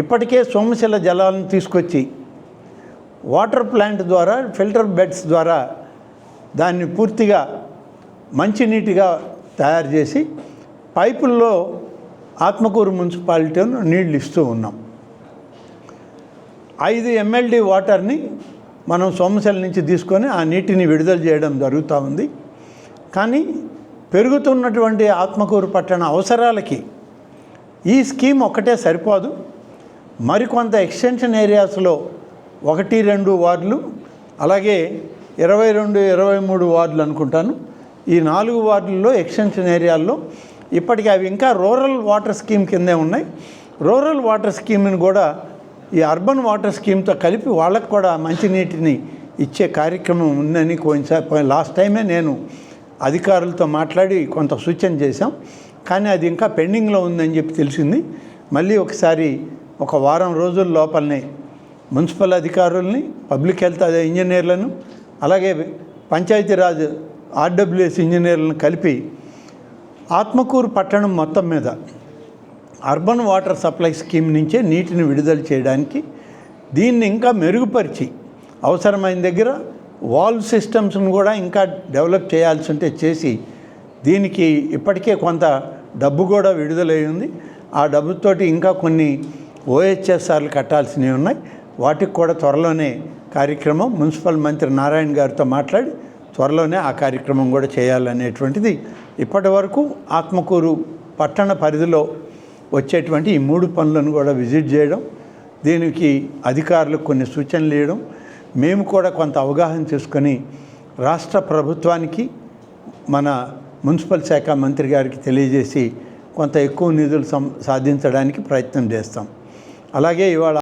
ఇప్పటికే సోమశిల జలాలను తీసుకొచ్చి వాటర్ ప్లాంట్ ద్వారా ఫిల్టర్ బెడ్స్ ద్వారా దాన్ని పూర్తిగా మంచినీటిగా తయారు చేసి పైపుల్లో ఆత్మకూరు మున్సిపాలిటీను నీళ్ళు ఇస్తూ ఉన్నాం. ఐదు ఎంఎల్డి వాటర్ని మనం సోమశల నుంచి తీసుకొని ఆ నీటిని విడుదల చేయడం జరుగుతూ ఉంది. కానీ పెరుగుతున్నటువంటి ఆత్మకూరు పట్టణ అవసరాలకి ఈ స్కీమ్ ఒక్కటే సరిపోదు. మరికొంత ఎక్స్టెన్షన్ ఏరియాస్లో ఒకటి రెండు వార్డులు అలాగే ఇరవై రెండు ఇరవై మూడు వార్డులు అనుకుంటాను. ఈ నాలుగు వార్డుల్లో ఎక్స్టెన్షన్ ఏరియాల్లో ఇప్పటికీ అవి ఇంకా రూరల్ వాటర్ స్కీమ్ కిందే ఉన్నాయి. రూరల్ వాటర్ స్కీమ్ని కూడా ఈ అర్బన్ వాటర్ స్కీమ్తో కలిపి వాళ్ళకు కూడా మంచినీటిని ఇచ్చే కార్యక్రమం ఉందని కొంచెం లాస్ట్ టైమే నేను అధికారులతో మాట్లాడి కొంత సూచన చేశాం. కానీ అది ఇంకా పెండింగ్లో ఉందని చెప్పి తెలిసింది. మళ్ళీ ఒకసారి ఒక వారం రోజుల లోపలనే మున్సిపల్ అధికారుల్ని పబ్లిక్ హెల్త్ అదే ఇంజనీర్లను అలాగే పంచాయతీరాజ్ ఆర్డబ్ల్యూఎస్ ఇంజనీర్లను కలిపి ఆత్మకూరు పట్టణం మొత్తం మీద అర్బన్ వాటర్ సప్లై స్కీమ్ నుంచే నీటిని విడుదల చేయడానికి దీన్ని ఇంకా మెరుగుపరిచి అవసరమైన దగ్గర వాల్వ్ సిస్టమ్స్ను కూడా ఇంకా డెవలప్ చేయాల్సి ఉంటే చేసి దీనికి ఇప్పటికే కొంత డబ్బు కూడా విడుదలై ఉంది. ఆ డబ్బుతోటి ఇంకా కొన్ని ఓహెచ్ఎస్ఆర్లు కట్టాల్సినవి ఉన్నాయి. వాటికి కూడా త్వరలోనే కార్యక్రమం మున్సిపల్ మంత్రి నారాయణ గారితో మాట్లాడి త్వరలోనే ఆ కార్యక్రమం కూడా చేయాలనేటువంటిది ఇప్పటి వరకు ఆత్మకూరు పట్టణ పరిధిలో వచ్చేటువంటి ఈ మూడు పనులను కూడా విజిట్ చేయడం దీనికి అధికారులకు కొన్ని సూచనలు ఇవ్వడం మేము కూడా కొంత అవగాహన చేసుకొని రాష్ట్ర ప్రభుత్వానికి మన మున్సిపల్ శాఖ మంత్రి గారికి తెలియజేసి కొంత ఎక్కువ నిధులు సం సాధించడానికి ప్రయత్నం చేస్తాం. అలాగే ఇవాళ